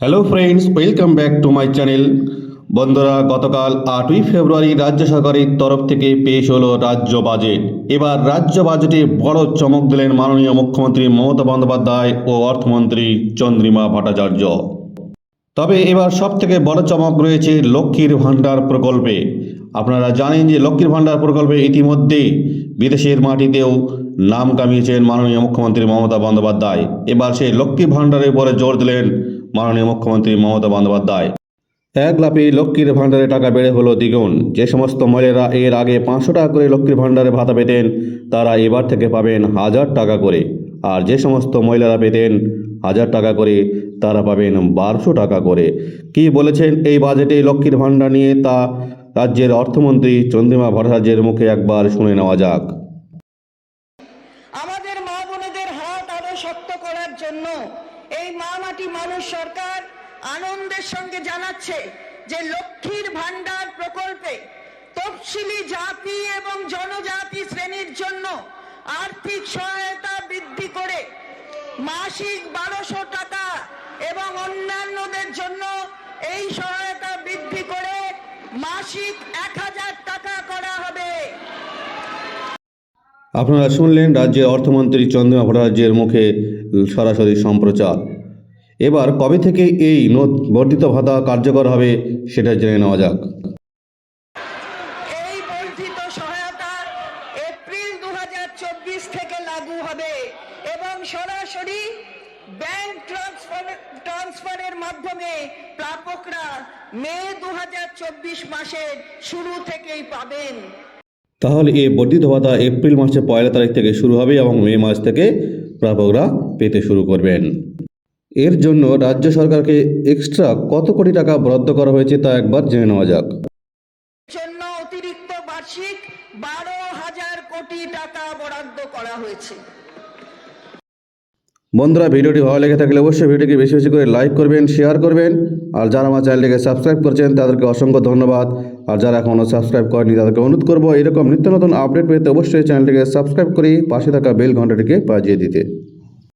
Hello friends welcome back to my channel বন্ধুরা, গতকাল আটই ফেব্রুয়ারি রাজ্য সরকারের তরফ থেকে পেশ হলো রাজ্য বাজেট। এবার রাজ্য বাজেটে বড় চমক দিলেন মাননীয় মুখ্যমন্ত্রী মমতা বন্দ্যোপাধ্যায় ও অর্থমন্ত্রী চন্দ্রিমা ভট্টাচার্য। তবে এবার সবথেকে বড় চমক রয়েছে লক্ষ্মীর ভাণ্ডার প্রকল্পে। আপনারা জানেন যে লক্ষ্মীর ভাণ্ডার প্রকল্পে ইতিমধ্যেই বিদেশের মাটিতেও নাম কামিয়েছেন মাননীয় মুখ্যমন্ত্রী মমতা বন্দ্যোপাধ্যায়। এবার সেই লক্ষ্মী ভাণ্ডারের উপরে জোর দিলেন মাননীয় মুখ্যমন্ত্রী মমতা বন্দ্যোপাধ্যায়। এক লাফে লক্ষ্মীর ভাণ্ডারে টাকা বেড়ে হলো দ্বিগুণ। যে সমস্ত মহিলারা এর আগে পাঁচশো টাকা করে লক্ষ্মীর ভাণ্ডারে ভাতা পেতেন, তারা এবার থেকে পাবেন হাজার টাকা করে। আর যে সমস্ত মহিলারা পেতেন হাজার টাকা করে, তারা পাবেন বারোশো টাকা করে। কি বলেছেন এই বাজেটে লক্ষ্মীর ভাণ্ডার নিয়ে তা রাজ্যের অর্থমন্ত্রী চন্দ্রিমা ভট্টাচার্যের মুখে একবার শুনে নেওয়া যাক। আমাদের মা বোনেদের হাত আরও শক্ত করার জন্য এই মা মাটি মানুষ সরকার আনন্দের সঙ্গে জানাচ্ছে যে লক্ষ্মীর ভান্ডার প্রকল্পে তফসিলি জাতি এবং জনজাতি শ্রেণির জন্য আর্থিক সহায়তা মাসিক বারোশো টাকা এবং অন্যান্যদের জন্য এই সহায়তা বৃদ্ধি করে মাসিক এক হাজার টাকা করা হবে। আপনারা শুনলেন রাজ্যের অর্থমন্ত্রী চন্দ্রিমা ভট্টাচার্যের মুখে সরাসরি সম্প্রচার। এবার কবে থেকে এই বর্ধিত ভাতা কার্যকর হবে সেটা জেনে নেওয়া যাক। এই বর্ধিত সহায়তা এপ্রিল দু থেকে লাগু হবে এবং সরাসরি ব্যাংক ট্রান্সফার, ট্রান্সফারের মাধ্যমে প্রাপকরা মে দু মাসের শুরু থেকেই পাবেন। তাহলে এই বর্ধিত ভাতা এপ্রিল মাসের পয়লা তারিখ থেকে শুরু হবে এবং মে মাস থেকে প্রাপকরা পেতে শুরু করবেন। এর জন্য রাজ্য সরকারকে এক্সট্রা কত কোটি টাকা বরাদ্দ করা হয়েছে তা একবার জেনে নেওয়া যাক। জন্য অতিরিক্ত বার্ষিক বারো হাজার কোটি টাকা বরাদ্দ করা হয়েছে। বন্ধুরা, ভিডিওটি ভালো লেগে থাকলে অবশ্যই ভিডিওকে বেশি বেশি করে লাইক করবেন, শেয়ার করবেন। আর যারা আমার চ্যানেলটিকে সাবস্ক্রাইব করছেন, তাদেরকে অসংখ্য ধন্যবাদ। আর যারা এখনও সাবস্ক্রাইব করেনি তাদেরকে অনুরোধ করব, এরকম নিত্য নতুন আপডেট পেতে অবশ্যই চ্যানেলটিকে সাবস্ক্রাইব করে পাশে থাকা বেল ঘন্টাটিকে বাজিয়ে দিতে।